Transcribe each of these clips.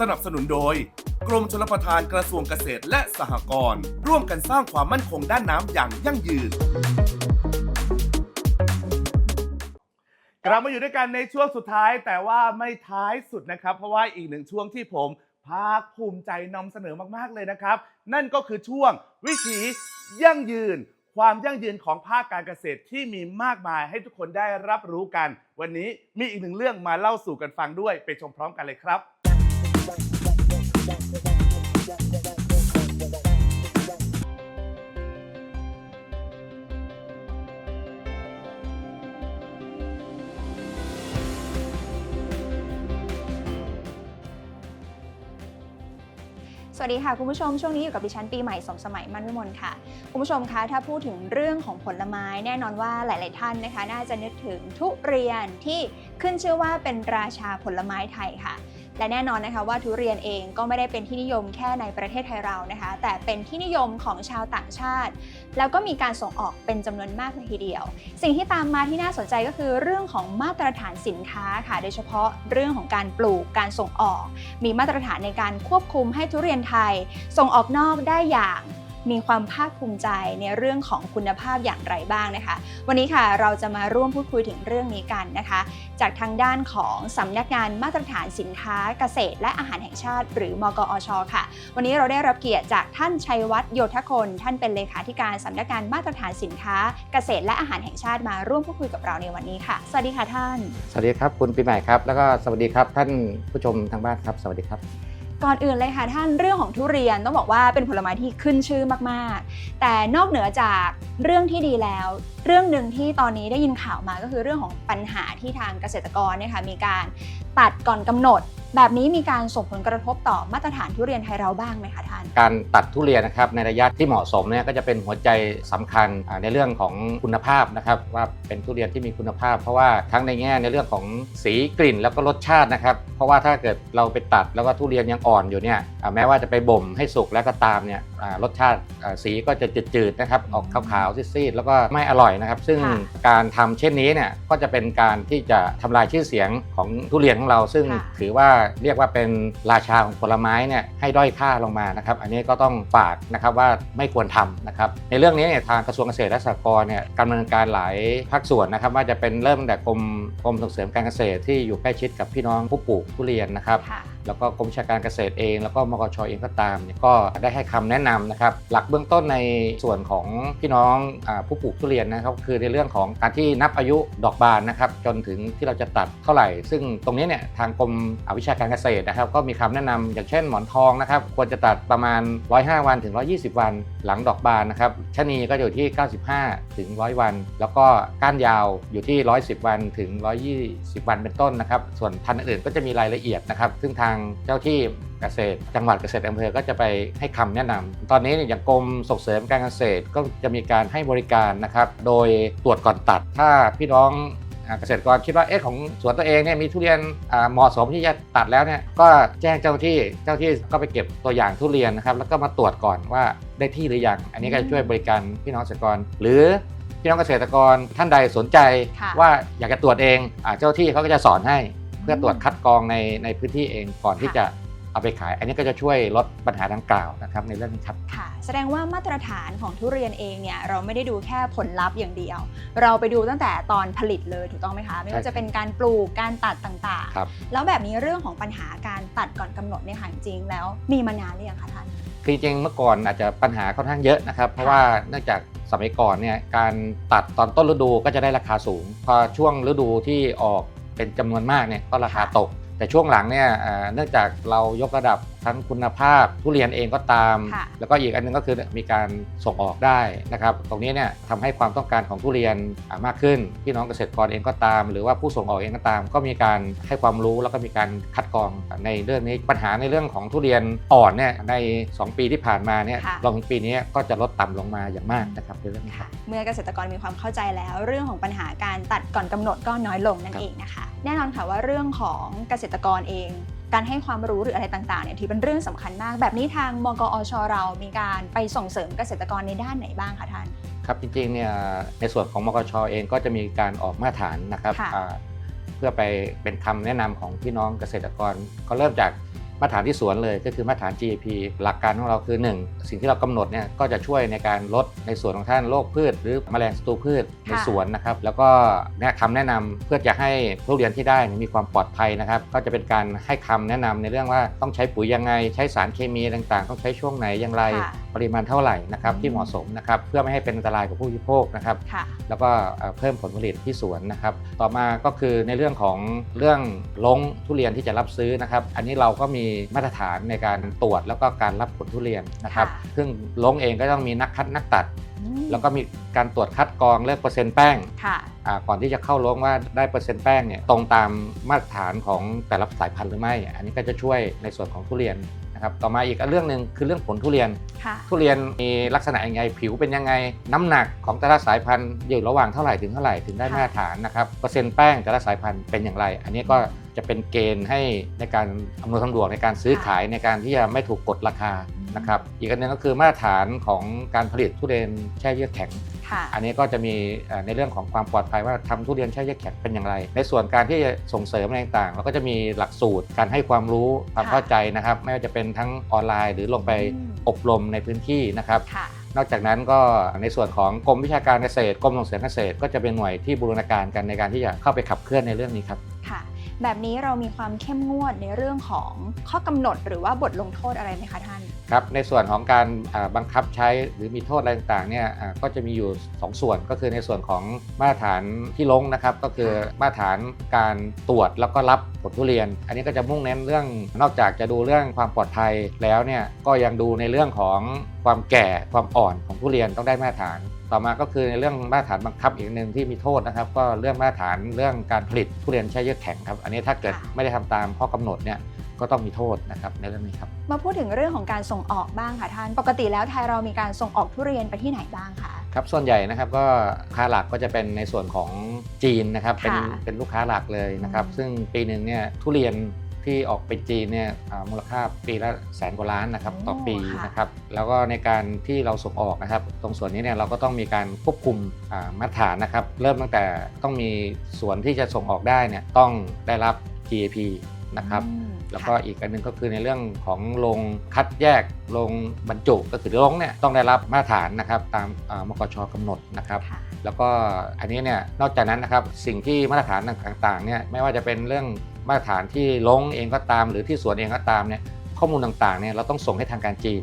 สนับสนุนโดย กรมชลประทานกระทรวงเกษตรและสหกรณ์ร่วมกันสร้างความมั่นคงด้านน้ำอย่างยั่งยืน กลับมาอยู่ด้วยกันในช่วงสุดท้ายแต่ว่าไม่ท้ายสุดนะครับ เพราะว่าอีกหนึ่งช่วงที่ผมภาคภูมิใจนำเสนอมากๆเลยนะครับ นั่นก็คือช่วงวิถียั่งยืน ความยั่งยืนของภาคการเกษตรที่มีมากมายให้ทุกคนได้รับรู้กัน วันนี้มีอีกหนึ่งเรื่องมาเล่าสู่กันฟังด้วยไปชมพร้อมกันเลยครับ สวัสดีค่ะ คุณผู้ชมช่วงนี้อยู่กับดิฉันปีใหม่สมสมัยมั่นวิมลค่ะ คุณผู้ชมคะถ้าพูดถึงเรื่องของผลไม้แน่นอนว่าหลาย ๆ ท่านนะคะ น่าจะนึกถึงทุเรียนที่ขึ้นชื่อว่าเป็นราชาผลไม้ไทยค่ะ และแน่นอนนะคะว่าทุเรียนเองก็ไม่ได้เป็นที่นิยมแค่ในประเทศไทยเรานะคะ แต่เป็นที่นิยมของชาวต่างชาติ แล้วก็มีการส่งออกเป็นจำนวนมากเลยทีเดียว สิ่งที่ตามมาที่น่าสนใจก็คือเรื่องของมาตรฐานสินค้าค่ะ โดยเฉพาะเรื่องของการปลูกการส่งออก มีมาตรฐานในการควบคุมให้ทุเรียนไทย ส่งออกนอกได้อย่าง มีความภาคภูมิใจในเรื่องของคุณภาพอย่างไรบ้างนะคะ วันนี้ค่ะเราจะมาร่วมพูดคุยถึงเรื่องนี้กันนะคะ จากทางด้านของสำนักงานมาตรฐานสินค้าเกษตร และอาหารแห่งชาติ หรือมกอชค่ะ วันนี้เราได้รับเกียรติจากท่านชัยวัฒน์โยธคน ท่านเป็นเลขาธิการสำนักงานมาตรฐานสินค้าเกษตร และอาหารแห่งชาติมาร่วมพูดคุยกับเราในวันนี้ค่ะ สวัสดีค่ะท่าน สวัสดีครับคุณปีใหม่ครับ แล้วก็สวัสดีครับท่านผู้ชมทางบ้านครับ สวัสดีครับ ก่อนอื่นเลยค่ะท่านเรื่องของทุเรียนต้องบอกว่าเป็นผลไม้ที่ขึ้นชื่อมากๆ แต่นอกเหนือจากเรื่องที่ดีแล้ว เรื่องหนึ่งที่ตอนนี้ได้ยินข่าวมาก็คือเรื่องของปัญหาที่ทางเกษตรกรเนี่ยค่ะมีการตัดก่อนกำหนดแบบนี้มีการส่งผลกระทบต่อมาตรฐานทุเรียนไทยเราบ้างไหมคะท่าน การตัดทุเรียนนะครับในระยะที่เหมาะสมเนี่ยก็จะเป็นหัวใจสำคัญในเรื่องของคุณภาพนะครับว่าเป็นทุเรียนที่มีคุณภาพ เพราะว่าทั้งในแง่ในเรื่องของสีกลิ่นแล้วก็รสชาตินะครับ เพราะว่าถ้าเกิดเราไปตัดแล้วก็ทุเรียนยังอ่อนอยู่เนี่ยแม้ว่าจะไปบ่มให้สุกแล้วก็ตามเนี่ยรสชาติอ่าสีก็จะจืดๆนะครับออกขาวๆซีดๆแล้วก็ไม่อร่อยนะครับ ซึ่งค่ะการทำเช่นนี้เนี่ยก็จะเป็นการที่จะทำลายชื่อเสียงของทุเรียนของเรา ซึ่งค่ะ ถือว่าเรียกว่าเป็นราชาของผลไม้เนี่ยให้ด้อยค่าลงมานะครับ อันนี้ก็ต้องฝากนะครับว่าไม่ควรทำนะครับ ในเรื่องนี้เนี่ยทางกระทรวงเกษตรและสหกรณ์เนี่ยการดำเนินการหลายภาคส่วนนะครับ ว่าจะเป็นเริ่มตั้งแต่กรมกรมส่งเสริมการเกษตรที่อยู่ใกล้ชิดกับพี่น้องผู้ปลูกทุเรียนนะครับ ค่ะ แล้วก็กรมวิชาการเกษตรเอง แล้วก็มกชเองก็ตามเนี่ยก็ได้ให้คำแนะนำนะครับหลักเบื้องต้นในส่วนของพี่น้องอผู้ปลูกทุเรียนนะครับคือในเรื่องของการที่นับอายุดอกบานนะครับจนถึงที่เราจะตัดเท่าไหร่ ซึ่งตรงนี้เนี่ยทางกรมอวิชาการเกษตรนะครับ ก็มีคำแนะนำอย่างเช่นหมอนทองนะครับควรจะตัดประมาณ 105 วันถึง 120 วัน หลังดอกบานนะครับชะนีก็อยู่ที่ 95 ถึง 100 วัน แล้วก็ก้านยาวอยู่ที่ 110 วันถึง 120 วันเป็นต้นนะครับส่วนพันธุ์อื่นก็จะมีรายละเอียดนะครับ ซึ่งทางเจ้าที่เกษตร จังหวัดเกษตรอำเภอก็จะไปให้คำแนะนำตอนนี้เนี่ยอย่างกรมส่งเสริมการเกษตรก็จะมีการให้บริการนะครับ โดยตรวจก่อนตัด ถ้าพี่น้องอ่าเกษตรกรคิดว่าเอ๊ะของสวนตัวเองเนี่ยมีทุเรียนอ่าเหมาะสมที่จะตัดแล้วเนี่ยก็แจ้งเจ้าหน้าที่เจ้าหน้าที่ก็ไปเก็บตัวอย่างทุเรียนนะครับ แล้วก็มาตรวจก่อนว่าได้ที่หรือยังอันนี้ก็จะช่วยบริการพี่น้องเกษตรกร หรือพี่น้องเกษตรกรท่านใดสนใจค่ะว่าอยากจะตรวจเองอาเจ้าหน้าที่เขาก็จะสอนให้เพื่อตรวจคัดกรองในในพื้นที่เองก่อนที่จะเอาไปขาย อันนี้ก็จะช่วยลดปัญหาดังกล่าวนะครับในเรื่องนี้ครับค่ะ แสดงว่ามาตรฐานของทุเรียนเองเนี่ยเราไม่ได้ดูแค่ผลลัพธ์อย่างเดียว เราไปดูตั้งแต่ตอนผลิตเลยถูกต้องไหมคะ ไม่ว่าใช่จะเป็นการปลูกการตัดต่างครับๆแล้วแบบนี้เรื่องของปัญหาการตัดก่อนกำหนดเนี่ยค่ะจริงๆแล้วมีมานานหรือยังคะท่านคือจริงๆเมื่อก่อนอาจจะปัญหาค่อนข้างเยอะนะครับ เพราะว่าเนื่องจากสมัยก่อนเนี่ยการตัดตอนต้นฤดูก็จะได้ราคาสูง พอช่วงฤดูที่ออก เป็นจำนวนมากเนี่ยก็ราคาตก แต่ช่วงหลังเนี่ยเอ่อเนื่องจากเรายกระดับทั้งคุณภาพทุเรียนเองก็ตาม ค่ะ แล้วก็อีกอันหนึงก็คือมีการส่งออกได้นะครับ ตรงนี้เนี่ยทำให้ความต้องการของทุเรียนอ่ามากขึ้นพี่น้องเกษตรกรเองก็ตาม หรือว่าผู้ส่งออกเองก็ตาม ก็มีการให้ความรู้แล้วก็มีการคัดกรองในเรื่องนี้ปัญหาในเรื่องของทุเรียนอ่อนเนี่ยใน 2 ปีที่ผ่านมาเนี่ยค่ะรองถึงปีนี้ก็จะลดต่ำลงมาอย่างมากนะครับในเรื่องนี้คค่ะรับเมื่อเกษตรกรมีความเข้าใจแล้ว เรื่องของปัญหาการตัดก่อนกำหนดก็น้อยลงนั่นครับ เองนะคะ แน่นอนค่ะว่าเรื่องของเกษตรกรเอง การให้ความรู้หรืออะไรต่างๆเนี่ยถือเป็นเรื่องสำคัญมาก แบบนี้ทางมกอชเรามีการไปส่งเสริมเกษตรกรในด้านไหนบ้างคะท่านครับจริงๆเนี่ยในส่วนของมกชเองก็จะมีการออกมาตรฐานนะครับค่ะอ่าเพื่อไปเป็นคำแนะนำของพี่น้องเกษตรกรก็เริ่มจาก มาตรฐานที่สวนเลยก็คือมาตรฐาน GAP หลักการของเราคือ 1 สิ่งที่เรากำหนดเนี่ยก็จะช่วยในการลดในส่วนของท่านโรคพืช หรือแมลงศัตรูพืชในค่ะสวนนะครับ แล้วก็แนะคำแนะนำเพื่อจะให้ทุเรียนที่ได้มีความปลอดภัยนะครับ ก็จะเป็นการให้คำแนะนำในเรื่องว่าต้องใช้ปุ๋ยยังไง ใช้สารเคมีต่างๆ ต้องใช้ช่วงไหนอย่างไรค่ะ ปริมาณเท่าไหร่นะครับอืมที่เหมาะสมนะครับเพื่อไม่ให้เป็นอันตรายกับผู้บริโภคนะครับ ค่ะ แล้วก็เอ่อเพิ่มผลผลิตที่สวนนะครับ ต่อมาก็คือในเรื่องของเรื่องลงทุเรียนที่จะรับซื้อนะครับ อันนี้เราก็มีมาตรฐานในการตรวจแล้วก็การรับผลทุเรียนนะครับ ค่ะ ซึ่งลงเองก็ต้องมีนักคัดนักตัด อืมแล้วก็มีการตรวจคัดกรองเรื่องเปอร์เซ็นต์แป้งค่ะ อ่าก่อนที่จะเข้าลงว่าได้เปอร์เซ็นต์แป้งเนี่ยตรงตามมาตรฐานของแต่ละสายพันธุ์หรือไม่ อันนี้ก็จะช่วยในส่วนของทุเรียน นะครับต่อมาอีกเรื่องหนึ่งคือเรื่องผลทุเรียน ค่ะ ทุเรียนมีลักษณะยังไงผิวเป็นยังไง น้ำหนักของแต่ละสายพันธุ์อยู่ระหว่างเท่าไหร่ถึงเท่าไหร่ถึงได้ค่ะมาตรฐานนะครับเปอร์เซ็นต์แป้งแต่ละสายพันธุ์เป็นอย่างไร อันนี้ก็จะเป็นเกณฑ์ให้ในการอำนวยความสะดวกในการซื้อค่ะขายในการที่จะไม่ถูกกดราคานะครับอีกอันหนึงก็คือมาตรฐานของการผลิตทุเรียนแช่เยือกแข็ง ค่ะ อันนี้ก็จะมีเอ่อในเรื่องของความปลอดภัยว่าทำทุเรียนแช่เยือกแข็งเป็นอย่างไร ในส่วนการที่จะส่งเสริมอะไรต่างๆเราก็จะมีหลักสูตรการให้ความรู้ความค่ะเข้าใจนะครับ ไม่ว่าจะเป็นทั้งออนไลน์ หรือลงไปอืมอบรมในพื้นที่นะครับค่ะนอกจากนั้นก็ในส่วนของกรมวิชาการเกษตรกรมส่งเสริมเกษตร ก็จะเป็นหน่วยที่บูรณาการกันในการที่จะเข้าไปขับเคลื่อนในเรื่องนี้ครับค่ะ แบบนี้เรามีความเข้มงวดในเรื่องของข้อกำหนด หรือว่าบทลงโทษอะไรไหมคะท่านครับในส่วนของการบังคับใช้หรือมีโทษอะไรต่างๆเนี่ยก็จะมีอยู่ 2 ส่วนก็คือในส่วนของมาตรฐานที่ลงนะครับ ก็คือมาตรฐานการตรวจแล้วก็รับผลทุเรียน อันนี้ก็จะมุ่งเน้นเรื่องนอกจากจะดูเรื่องความปลอดภัยแล้วเนี่ยก็ยังดูในเรื่องของความแก่ความอ่อนของทุเรียนต้องได้มาตรฐาน ต่อมาก็คือในเรื่องมาตรฐานบังคับอีกหนึ่งที่มีโทษนะครับ ก็เรื่องมาตรฐานเรื่องการผลิตทุเรียนแช่เยือกแข็งครับอันนี้ถ้าเกิดค่ะไม่ได้ทำตามข้อกำหนดเนี่ยก็ต้องมีโทษนะครับในเรื่องนี้ครับมาพูดถึงเรื่องของการส่งออกบ้างค่ะท่าน ปกติแล้วไทยเรามีการส่งออกทุเรียนไปที่ไหนบ้างคะครับส่วนใหญ่นะครับก็ลูกค้าหลักก็จะเป็นในส่วนของจีนนะครับเป็นค่ะเป็นลูกค้าหลักเลยนะครับอืมซึ่งปีหนึ่งเนี่ยทุเรียน ที่ออกไปจีนเนี่ยอ่ามูลค่าปีละแสนกว่าล้านนะครับต่อปีนะครับแล้วก็ในการที่เราส่งออกนะครับ ตรงส่วนนี้เนี่ยเราก็ต้องมีการควบคุมอ่ามาตรฐานนะครับ เริ่มตั้งแต่ต้องมีส่วนที่จะส่งออกได้เนี่ยต้องได้รับ GAP นะครับ อืมแล้วก็อีกอันหนึงก็คือในเรื่องของโรงคัดแยกโรงบรรจุก็คือโรงเนี่ยต้องได้รับมาตรฐานนะครับตามอ่ามกชกำหนดนะครับ ค่ะแล้วก็อันนี้เนี่ยนอกจากนั้นนะครับสิ่งที่มาตรฐานต่างๆเนี่ยไม่ว่าจะเป็นเรื่อง มาตรฐานที่ลงเองก็ตาม หรือที่สวนเองก็ตามเนี่ยข้อมูลต่างๆเนี่ยเราต้องส่งให้ทางการจีน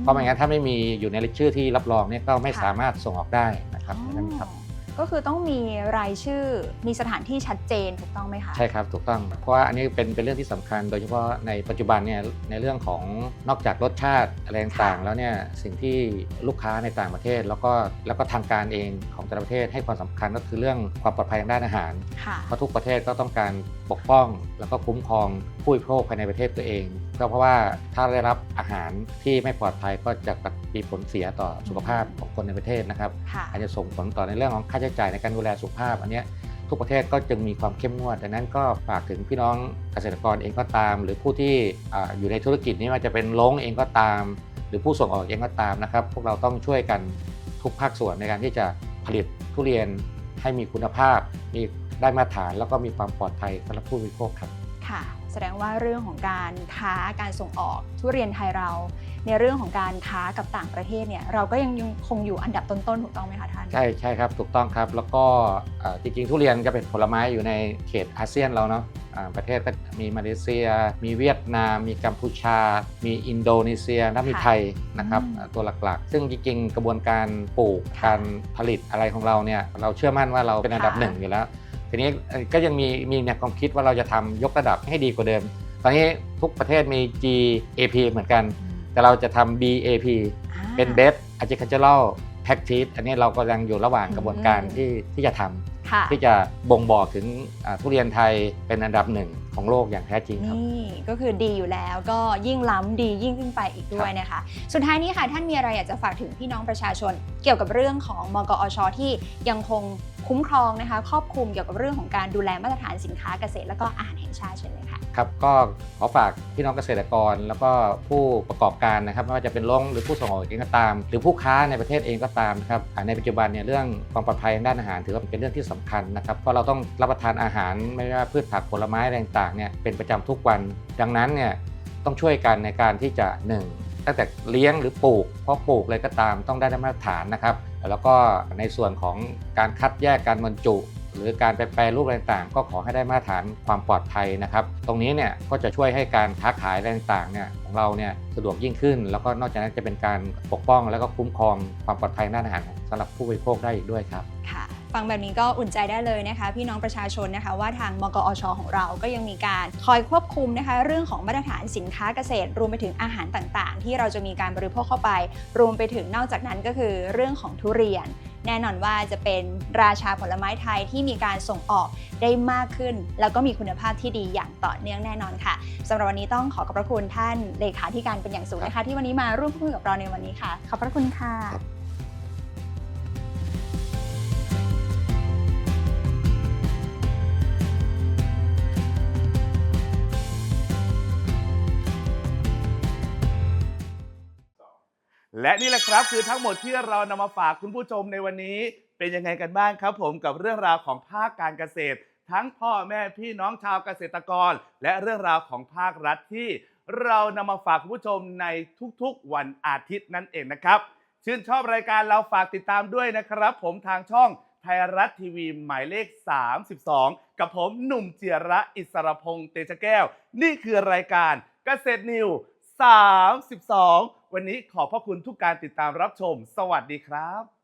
เพราะไม่งั้นถ้าไม่มีอยู่ในรายชื่อที่รับรองเนี่ยก็ไม่ค่ะสามารถส่งออกได้นะครับในนั้นครับอ๋อ ก็คือต้องมีรายชื่อมีสถานที่ชัดเจนถูกต้องไหมคะ ใช่ครับถูกต้อง เพราะว่าอันนี้เป็นเป็นเรื่องที่สำคัญ โดยเฉพาะในปัจจุบันเนี่ยในเรื่องของนอกจากรสชาติอะไรต่างๆค่ะแล้วเนี่ยสิ่งที่ลูกค้าในต่างประเทศ แล้วก็แล้วก็ทางการเองของแต่ละประเทศให้ความสำคัญก็คือเรื่องความปลอดภัยทางด้านอาหาร ค่ะเพราะทุกประเทศก็ต้องการปกป้อง แล้วก็คุ้มครองผู้บริโภคภายในประเทศตัวเองก็เพราะว่าถ้าได้รับอาหารที่ไม่ปลอดภัยก็จะมีผลเสียต่อสุขภาพของคนในประเทศนะครับค่ะอาจจะส่งผลต่อในเรื่องของค่าใช้จ่ายในการดูแลสุขภาพ อันนี้ทุกประเทศก็จึงมีความเข้มงวด ดังนั้นก็ฝากถึงพี่น้องเกษตรกรเองก็ตาม หรือผู้ที่ออยู่ในธุรกิจนี้ว่าจะเป็นล้งเองก็ตาม หรือผู้ส่งออกเองก็ตามนะครับ พวกเราต้องช่วยกันทุกภาคส่วนในการที่จะผลิตทุเรียนให้มีคุณภาพ มีได้มาตรฐานแล้วก็มีความปลอดภัยสำหรับผู้บริโภคครับค่ะ แสดงว่าเรื่องของการค้าการส่งออกทุเรียนไทยเรา ในเรื่องของการค้ากับต่างประเทศเนี่ยเราก็ยังยังคงอยู่อันดับต้นๆถูกต้องไหมคะท่าน ใช่ใช่ครับถูกต้องครับแล้วก็เอ่อจริงๆทุเรียนก็เป็นผลไม้อยู่ในเขตอาเซียนเราเนาะอ่าประเทศก็มีมาเลเซีย มีเวียดนาม มีกัมพูชา มีอินโดนีเซียและมีค่ะไทยนะครับอืมอ่าตัวหลักๆ ซึ่งจริงๆ กระบวนการปลูกค่ะการผลิตอะไรของเราเนี่ยเราเชื่อมั่นว่าเราเป็นอันดับค่ะหนึ่งอยู่แล้วทีนี้เอ่อก็ยังมีมีแนวความคิดว่าเราจะทำยกระดับให้ดีกว่าเดิม ตอนนี้ทุกประเทศมี GAP เหมือนกัน แต่เราจะทำ BAP อ่าเป็น Best Agricultural Practice อันนี้เรากำลังอยู่ระหว่างกระบวนการอืมที่ที่จะทำค่ะที่จะบ่งบอกถึงอ่าทุเรียนไทยเป็นอันดับหนึ่งของโลกอย่างแท้จริงครับ นี่ก็คือดีอยู่แล้วก็ยิ่งล้ำดียิ่งขึ้นไปอีกด้วยนะคะ สุดท้ายนี้ค่ะท่านมีอะไรอยากจะฝากถึงพี่น้องประชาชน เกี่ยวกับเรื่องของมกอชที่ยังคง คุ้มครองนะคะครอบคลุมเกี่ยวกับเรื่องของการดูแลมาตรฐานสินค้าเกษตร และก็อาหารแห่งชาติเช่นเลยค่ะครับก็ขอฝากพี่น้องเกษตรกร แล้วก็ผู้ประกอบการนะครับไม่ว่าจะเป็นโรงหรือผู้ส่งออกเองก็ตาม หรือผู้ค้าในประเทศเองก็ตามนะครับในปัจจุบันเนี่ยเรื่องความปลอดภัยทางด้านอาหารถือว่าเป็นเรื่องที่สำคัญนะครับเพราะเราต้องรับประทานอาหารไม่ว่าพืชผักผลไม้อะไรต่างๆเนี่ยเป็นประจำทุกวัน ดังนั้นเนี่ยต้องช่วยกันในการที่จะหนึ่งตั้งแต่เลี้ยงหรือปลูกเพราะปลูกเลยก็ตามต้องได้มาตรฐานนะครับ แล้วก็ในส่วนของการคัดแยกการบรรจุ หรือการไปแปรรูปอะไรต่างๆ ก็ขอให้ได้มาตรฐานความปลอดภัยนะครับ ตรงนี้เนี่ยก็จะช่วยให้การค้าขายอะไรต่างๆเนี่ยของเราเนี่ยสะดวกยิ่งขึ้น แล้วก็นอกจากนั้นจะเป็นการปกป้อง แล้วก็คุ้มครองความปลอดภัยด้านอาหารสำหรับผู้บริโภคได้อีกด้วยครับค่ะ ฟังแบบนี้ก็อุ่นใจได้เลยนะคะ พี่น้องประชาชนนะคะ ว่าทางมกอชของเราก็ยังมีการคอยควบคุมนะคะ เรื่องของมาตรฐานสินค้าเกษตร รวมไปถึงอาหารต่างๆ ที่เราจะมีการบริโภคเข้าไป รวมไปถึงนอกจากนั้นก็คือเรื่องของทุเรียน แน่นอนว่าจะเป็นราชาผลไม้ไทยที่มีการส่งออกได้มากขึ้น แล้วก็มีคุณภาพที่ดีอย่างต่อเนื่องแน่นอนค่ะสำหรับวันนี้ต้องขอขอบพระคุณท่านเลขาธิการเป็นอย่างสูงนะคะ ที่วันนี้มาร่วมพูดคุยกับเราในวันนี้ค่ะขอบพระคุณค่ะ และนี่แหละครับคือทั้งหมดที่เรานำมาฝากคุณผู้ชมในวันนี้ เป็นยังไงกันบ้างครับ ผมกับเรื่องราวของภาคการเกษตร ทั้งพ่อแม่พี่น้องชาวเกษตรกร และเรื่องราวของภาครัฐที่ เรานำมาฝากคุณผู้ชมในทุกๆ วันอาทิตย์นั่นเองนะครับ ชื่นชอบรายการเราฝากติดตามด้วยนะครับ ผมทางช่องไทยรัฐทีวีหมายเลข 32 กับผมหนุ่มเจียระอิสรพงษ์เตชะแก้ว นี่คือรายการเกษตรนิว 32 วันนี้ขอบพระคุณทุกการติดตามรับชม สวัสดีครับ